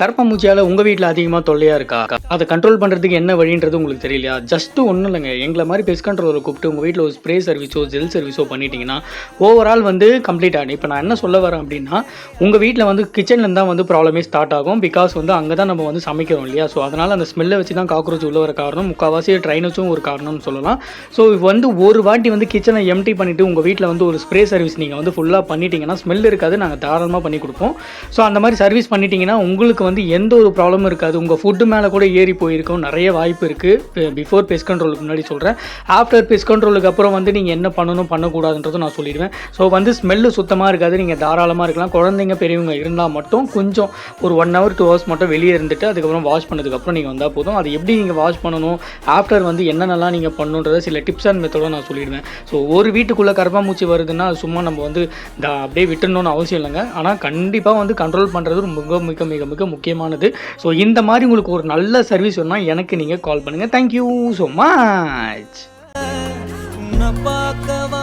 கரப்பாம்பூச்சியால் உங்கள் வீட்டில் அதிகமாக தொல்லையாக இருக்கா? அதை கண்ட்ரோல் பண்ணுறதுக்கு என்ன வழின்றது உங்களுக்கு தெரியலையா? ஜஸ்ட்டு ஒன்றும் இல்லைங்க. எங்களை மாதிரி பெஸ்ட் கண்ட்ரோலை கூப்பிட்டு உங்கள் வீட்டில் ஒரு ஸ்ப்ரே சர்வீஸோ ஜெல் சர்வீஸோ பண்ணிட்டீங்கன்னா ஓவரால் வந்து கம்ப்ளீட் ஆகும் இப்போ நான் என்ன சொல்ல வரேன் அப்படின்னா உங்கள் வீட்டில் வந்து கிச்சன்லேருந்து தான் வந்து ப்ராப்ளமே ஸ்டார்ட் ஆகும். பிகாஸ் வந்து அங்கே தான் நம்ம வந்து சமைக்கிறோம் இல்லையா? ஸோ அதனால் அந்த ஸ்மெல்லை வச்சு தான் காக்ரோச் உள்ள வர காரணம். முக்கால்வாசி ட்ரைனஸும் ஒரு காரணம்னு சொல்லலாம். ஸோ வந்து ஒரு வாட்டி வந்து கிச்சனை எம்டி பண்ணிவிட்டு உங்கள் வீட்டில் வந்து ஒரு ஸ்ப்ரே சர்வீஸ் நீங்கள் வந்து ஃபுல்லாக பண்ணிட்டீங்கன்னா ஸ்மெல் இருக்காது. நாங்கள் தாராளமாக பண்ணி கொடுப்போம். ஸோ அந்த மாதிரி சர்வீஸ் பண்ணிட்டீங்கன்னா உங்களுக்கு வந்து எந்த ஒரு ப்ராப்ளமும் இருக்காது. உங்கள் ஃபுட்டு மேலே கூட ஏறி போயிருக்கும். நிறைய வாய்ப்பு இருக்குது பிஃபோர் பெஸ்ட் கண்ட்ரோலுக்கு முன்னாடி சொல்கிறேன் ஆஃப்டர் பெஸ்ட் கண்ட்ரோலுக்கு அப்புறம் வந்து நீங்கள் என்ன பண்ணணும் பண்ணக்கூடாதுன்றதும் நான் சொல்லிடுவேன். ஸோ வந்து ஸ்மெல்லு சுத்தமாக இருக்காது. நீங்கள் தாராளமாக இருக்கலாம். குழந்தைங்க பெரியவங்க இருந்தால் மட்டும் கொஞ்சம் ஒரு ஒன் ஹவர் டூ ஹவர்ஸ் மட்டும் வெளியே இருந்துட்டு அதுக்கப்புறம் வாஷ் பண்ணதுக்கப்புறம் நீங்கள் வந்தால் போதும். அது எப்படி நீங்கள் வாஷ் பண்ணணும்? ஆஃப்டர் வந்து என்னென்னலாம் நீங்கள் பண்ணணுன்றத சில டிப்ஸ் அண்ட் மெத்தடை நான் சொல்லிடுவேன். ஸோ ஒரு வீட்டுக்குள்ளே கரப்பாம்பூச்சி வருதுன்னா அது சும்மா நம்ம வந்து த- அப்படியே விட்டுணும்னு அவசியம் இல்லைங்க. ஆனால் கண்டிப்பாக வந்து கண்ட்ரோல் பண்ணுறது மிக மிக மிக மிக முக்கியமானது. ஸோ இந்த மாதிரி உங்களுக்கு ஒரு நல்ல சர்வீஸ் வேணும்னா எனக்கு நீங்கள் கால் பண்ணுங்கள் தேங்க்யூ ஸோ மச் பார்க்கவா